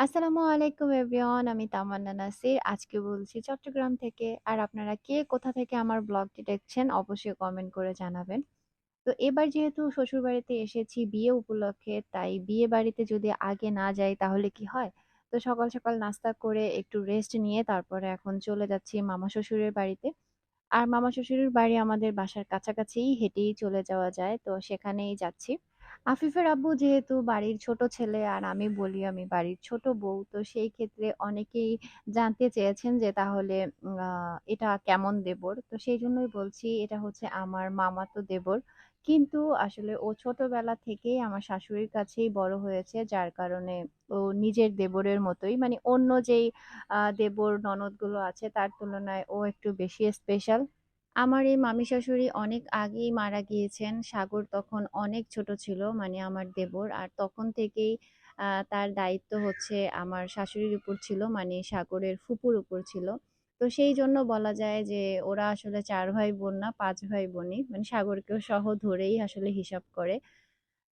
আসসালামু আলাইকুম এভরিওয়ান, আমি তামান্না নাসির। আজকে বলছি চট্টগ্রাম থেকে। আর আপনারা কে কোথা থেকে আমার ব্লগটি দেখছেন অবশ্যই কমেন্ট করে জানাবেন। তো এবার যেহেতু শ্বশুরবাড়িতে এসেছি বিয়ে উপলক্ষে, তাই বিয়ে বাড়িতে যদি আগে না যাই তাহলে কি হয়? তো সকাল সকাল নাস্তা করে একটু রেস্ট নিয়ে তারপরে এখন চলে যাচ্ছি মামা শ্বশুরের বাড়িতে। আর মামা শ্বশুরের বাড়ি আমাদের বাসার কাছাকাছিই হেঁটেই চলে যাওয়া যায়, তো সেখানেই যাচ্ছি। আফিফের আব্বু যেহেতু বাড়ির ছোট ছেলে আর আমি বলি আমি বাড়ির ছোট বউ, তো সেই ক্ষেত্রে অনেকেই জানতে চেয়েছেন যে তাহলে এটা কেমন দেবর? তো সেই জন্যই বলছি এটা হচ্ছে আমার মামাতো দেবর। কিন্তু আসলে ও ছোটবেলা থেকেই আমার শাশুড়ির কাছেই বড় হয়েছে, যার কারণে ও নিজের দেবরের মতোই মানে অন্য যেই দেবর ননদগুলো আছে তার তুলনায় ও একটু বেশি স্পেশাল আমার এই মামি শাশুড়ি অনেক আগেই মারা গিয়েছেন। সাগর তখন অনেক ছোট ছিল মানে আমার দেবর। আর তখন থেকেই তার দায়িত্ব হচ্ছে আমার শাশুড়ির উপর ছিল মানে সাগরের ফুপুর উপর ছিল। তো সেই জন্য বলা যায় যে, ওরা আসলে চার ভাই বোন না, পাঁচ ভাই বোনই মানে সাগরকেও সহ ধরেই আসলে হিসাব করে।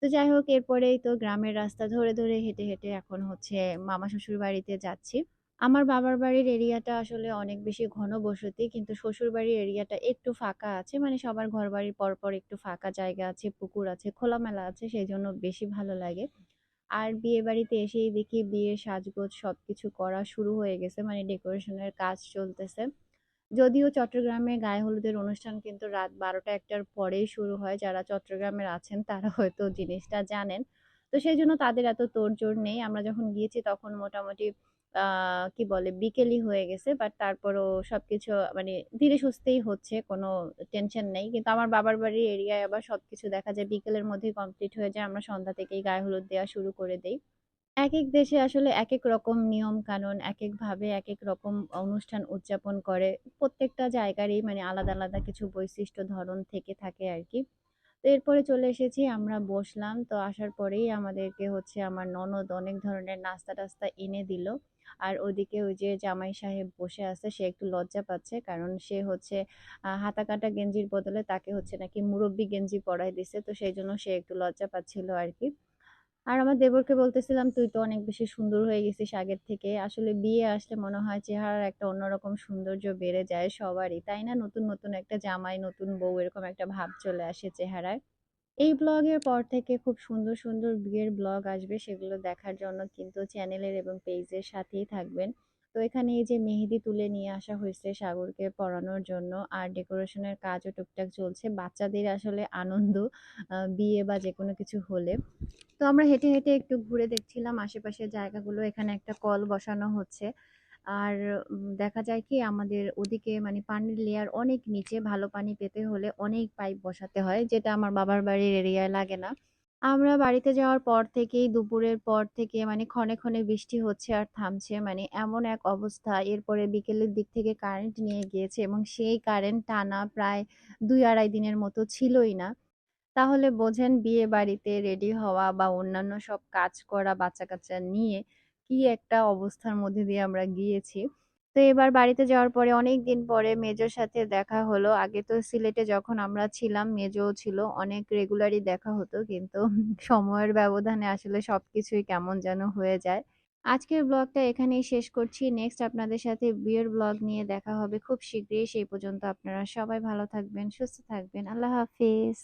তো যাই হোক, এরপরেই তো গ্রামের রাস্তা ধরে ধরে হেঁটে হেঁটে এখন হচ্ছে মামা শ্বশুর বাড়িতে যাচ্ছি। আমার বাবার বাড়ির এরিয়াটা আসলে অনেক বেশি ঘনবসতি কিন্তু শ্বশুর বাড়ির এরিয়াটা একটু ফাঁকা আছে। মানে সবার ঘর বাড়ির পর পর একটু ফাঁকা জায়গা আছে, পুকুর আছে, খোলামেলা আছে সেই জন্য বেশি ভালো লাগে। আর বিয়ে বাড়িতে এসেই দেখি বিয়ের সাজগোজ সবকিছু করা শুরু হয়ে গেছে মানে ডেকোরেশনের কাজ চলতেছে। যদিও চট্টগ্রামে গায়ে হলুদের অনুষ্ঠান কিন্তু রাত বারোটা একটার পরেই শুরু হয়। যারা চট্টগ্রামের আছেন, তারা হয়তো জিনিসটা জানেন। তো সেই জন্য তাদের এত তোড়জোড় নেই। আমরা যখন গিয়েছি, তখন মোটামুটি কি বলে, বিকেলই হয়ে গেছে বাট তারপরও সবকিছু মানে ধীরে সুস্থেই হচ্ছে, কোনো টেনশন নেই। কিন্তু আমার বাবার বাড়ির এরিয়ায় আবার সবকিছু দেখা যায়, বিকেলের মধ্যেই কমপ্লিট হয়ে যায়, আমরা সন্ধ্যা থেকেই গায়ে হলুদ দেওয়া শুরু করে দেই। এক দেশে আসলে এক এক রকম নিয়ম কানুন একেক ভাবে এক রকম অনুষ্ঠান উদযাপন করে। প্রত্যেকটা জায়গারই মানে আলাদা আলাদা কিছু বৈশিষ্ট্য, ধরন থেকে থাকে আর কি। এরপরে চলে এসেছি, আমরা বসলাম। তো আসার পরেই আমাদেরকে হচ্ছে আমার ননদ অনেক ধরনের নাস্তা টাস্তা এনে দিল। আর ওদিকে ওই যে জামাই সাহেব বসে আছে, সে একটু লজ্জা পাচ্ছে কারণ সে হচ্ছে হাতা কাটা গেঞ্জির বদলে তাকে হচ্ছে নাকি মুরব্বী গেঞ্জি পরাই দিছে। তো সেই জন্য সে একটু লজ্জা পাচ্ছিল আর কি আর আমার দেবরকে বলতেছিলাম, তুই তো অনেক বেশি সুন্দর হয়ে গেছিস আগের থেকে। আসলে বিয়ে আসলে মনে হয় চেহারার একটা অন্যরকম সৌন্দর্য বেড়ে যায় সবারই, তাই না? নতুন নতুন একটা জামাই, নতুন বউ, এরকম একটা ভাব চলে আসে চেহারায়। এই ব্লগের পর থেকে খুব সুন্দর সুন্দর বিয়ের ব্লগ আসবে সেগুলো দেখার জন্য কিন্তু চ্যানেলের এবং পেজের সাথেই থাকবেন। তো এখানে এই যে মেহেদি তুলে নিয়ে আসা হয়েছে সাগরকে পড়ানোর জন্য, আর ডেকোরেশনের কাজও টুকটাক চলছে। বাচ্চাদের আসলে আনন্দ বিয়ে বা যে কোনো কিছু হলে। তো আমরা হেঁটে হেঁটে একটু ঘুরে দেখছিলাম, আশেপাশের জায়গাগুলো, এখানে একটা কল বসানো হচ্ছে। আর দেখা যায় কি আমাদের ওদিকে মানে পানির লেয়ার অনেক নিচে, ভালো পানি পেতে হলে অনেক পাইপ বসাতে হয়, যেটা আমার বাবার বাড়ির এরিয়ায় লাগে না। আমরা বাড়িতে যাওয়ার পর থেকেই, দুপুরের পর থেকে মানে ক্ষণে ক্ষণে বৃষ্টি হচ্ছে আর থামছে। মানে এমন এক অবস্থা। এরপরে বিকেলের দিক থেকে কারেন্ট নিয়ে গিয়েছে এবং সেই কারেন্ট টানা প্রায় দুই আড়াই দিনের মতো ছিলই না। তাহলে বোঝেন বিয়ে বাড়িতে রেডি হওয়া বা অন্যান্য সব কাজ করা, বাচ্চা-কাচ্চা নিয়ে কি একটা অবস্থার মধ্যে দিয়ে আমরা গিয়েছি। তো এবার বাড়িতে যাওয়ার পরে অনেকদিন পরে মেজোর সাথে দেখা হলো। আগে তো সিলেটে যখন আমরা ছিলাম মেজোও ছিল। অনেক রেগুলারই দেখা হতো। কিন্তু সময়ের ব্যবধানে আসলে সবকিছুই কেমন যেন হয়ে যায়। আজকের ব্লগটা এখানেই শেষ করছি। নেক্সট আপনাদের সাথে বিয়ের ব্লগ নিয়ে দেখা হবে খুব শীঘ্রই। সেই পর্যন্ত আপনারা সবাই ভালো থাকবেন, সুস্থ থাকবেন। আল্লাহ হাফেজ।